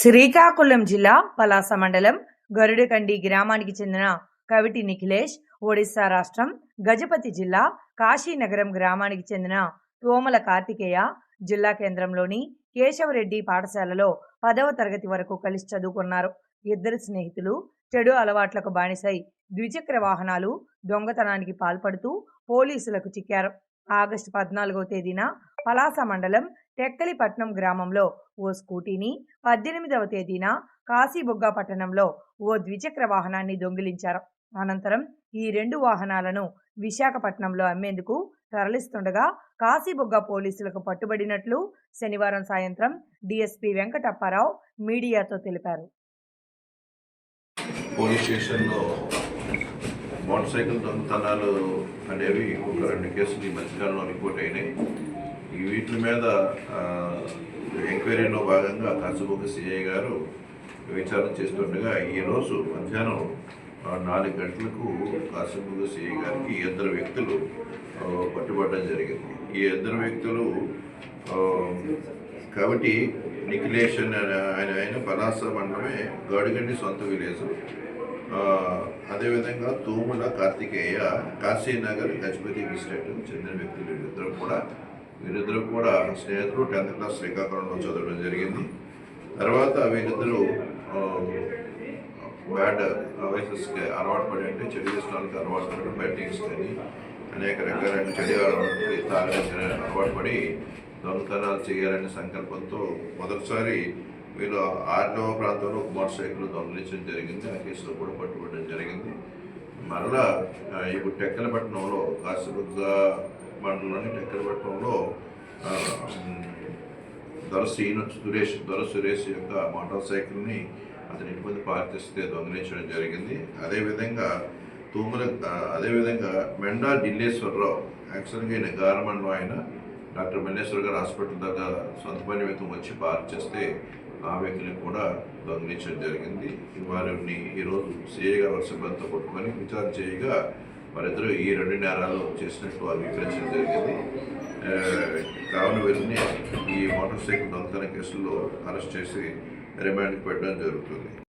శ్రీకాకుళం జిల్లా పలాస మండలం గరుడకండి గ్రామానికి చెందిన కవిటి నిఖిలేష్ ఒడిశా రాష్ట్రం గజపతి జిల్లా కాశీనగరం గ్రామానికి చెందిన తోమల కార్తికేయ జిల్లా కేంద్రంలోని కేశవరెడ్డి పాఠశాలలో పదవ తరగతి వరకు కలిసి చదువుకున్నారు. ఇద్దరు స్నేహితులు చెడు అలవాట్లకు బానిసై ద్విచక్ర వాహనాలు దొంగతనానికి పాల్పడుతూ పోలీసులకు చిక్కారు. ఆగస్టు పద్నాలుగవ తేదీన పలాస మండలం టెక్కలిపట్నం గ్రామంలో ఓ స్కూటీని పద్దెనిమిదవ తేదీన కాశీబుగ్గ పట్టణంలో ఓ ద్విచక్ర వాహనాన్ని దొంగిలించారు. అనంతరం ఈ రెండు వాహనాలను విశాఖపట్నంలో అమ్మేందుకు తరలిస్తుండగా కాశీబుగ్గ పోలీసులకు పట్టుబడినట్లు శనివారం సాయంత్రం డీఎస్పీ వెంకటప్పారావు మీడియాతో తెలిపారు. పోలీస్ స్టేషన్లో మోటార్ సైకిల్ దొంగతనాలు అనేవి ఒక రెండు కేసులు ఈ మధ్యకాలంలో రిపోర్ట్ అయినాయి. వీటి మీద ఎంక్వైరీలో భాగంగా కాసుబొక్క సిఐ గారు విచారణ చేస్తుండగా ఈరోజు మధ్యాహ్నం నాలుగు గంటలకు కాసుబొక్క సిఐ గారికి ఇద్దరు వ్యక్తులు పట్టుబడడం జరిగింది. ఈ ఇద్దరు వ్యక్తులు కాబట్టి నిఖిలేష్ అనే ఆయన ఆయన పలాస మండలమే గడిగండి సొంత విలేజ్. అదేవిధంగా తూముల కార్తికేయ కాశీనగర్ గజపతి ఎస్టేట్ చెందిన వ్యక్తులు వీరిద్దరు కూడా వీరిద్దరు కూడా స్నేహితులు టెన్త్ క్లాస్ శ్రీకాకుళంలో చదవడం జరిగింది. తర్వాత వీరిద్దరూ బ్యాడ్ వయసెస్కి అలవాటు పడి అంటే చెడు వ్యసనాలకు అలవాటు పడడం బ్యాటింగ్స్ కానీ అనేక రకాలైన చెడు అలవాటు తాగడానికి అలవాటు పడి దొంగతనాలు చేయాలనే సంకల్పంతో మొదటిసారి వీళ్ళు ఆర్డవ ప్రాంతంలో ఒక మోటార్ సైకిల్ దొంగలించడం జరిగింది. ఆ కేసులో కూడా పట్టుబడడం జరిగింది. మరలా ఇప్పుడు టెక్కలపట్నంలో కాసిబుగ్గ మండలంలోని టెక్కలపట్నంలో ఆ, దొర సురేష్ దొర సురేష్ యొక్క మోటార్ సైకిల్ని అతని ఇంటి ముందు పార్క్ చేస్తే దొంగిలించడం జరిగింది. అదేవిధంగా తూముల అదేవిధంగా మెండా ఢిల్లేశ్వరరావు యాక్చువల్గా ఈయన గారమండలం ఆయన డాక్టర్ మల్లేశ్వర్ గారు హాస్పిటల్ దగ్గర సొంత పని వచ్చి పార్క్ చేస్తే ఆ కూడా దొంగిలించడం జరిగింది. వారిని ఈరోజు సిఐ గారు వారి సిబ్బందితో కొట్టుకొని విచారణ చేయగా వారిద్దరూ ఈ రెండు నేరాలు చేసినట్టు వారు వివరించడం జరిగింది కావున వీరిని ఈ మోటార్ సైకిల్ దొంగతన కేసుల్లో అరెస్ట్ చేసి రిమాండ్కి పెట్టడం జరుగుతుంది.